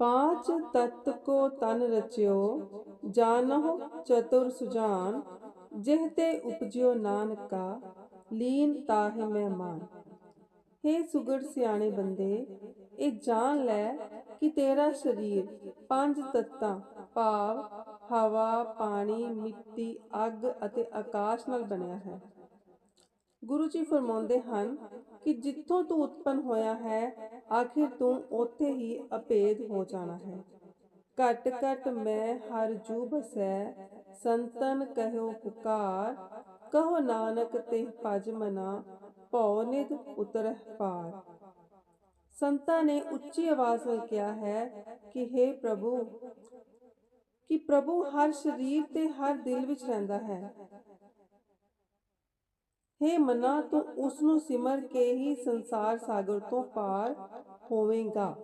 पांच तत्व को तन रचियो जानहो चतुर सुजान ਜਿਹਤੇ ਉਪਜਿਓ ਨਾਨਕਾ ਲੀਨ ਤਾਹਿ ਮਹਿਮਾਨ ਹੇ ਸੁਗੜ ਸਿਆਣੇ ਬੰਦੇ ਇਹ ਜਾਣ ਲੈ ਕਿ ਤੇਰਾ ਸਰੀਰ ਪੰਜ ਤੱਤਾਂ ਭਾਵ ਹਵਾ ਪਾਣੀ ਮਿੱਟੀ ਅੱਗ ਅਤੇ ਆਕਾਸ਼ ਨਾਲ ਬਣਿਆ ਹੈ ਗੁਰੂ ਜੀ ਫਰਮਾਉਂਦੇ ਹਨ ਕਿ ਜਿੱਥੋਂ ਤੂੰ ਉਤਪਨ ਹੋਇਆ ਹੈ ਆਖਿਰ ਤੂੰ ਉੱਥੇ ਹੀ ਅਭੇਦ ਹੋ ਜਾਣਾ ਹੈ। ਘਟ ਘਟ ਮੈਂ ਹਰ ਜੂ ਬਸੈ ਸੰਤਨ ਕਹਿਓ ਪੁਕਾਰ, ਕਹੋ ਨਾਨਕ ਤੇ ਭਜ ਮਨਾ, ਭਉ ਨਿਧ ਉਤਰਹਿ ਪਾਰ। ਸੰਤਾਂ ਨੇ ਉੱਚੀ ਆਵਾਜ਼ ਨਾਲ ਕਿਹਾ ਹੈ ਕਿ हे ਪ੍ਰਭੂ, ਕਿ ਪ੍ਰਭੂ ਹਰ ਸਰੀਰ ਤੇ ਹਰ ਦਿਲ ਵਿੱਚ ਰਹਿੰਦਾ ਹੈ। हे ਮਨਾ ਤੂੰ ਉਸ ਨੂੰ ਸਿਮਰ ਕੇ ਹੀ ਸੰਸਾਰ ਸਾਗਰ ਤੋਂ ਪਾਰ ਹੋਵੇਂਗਾ।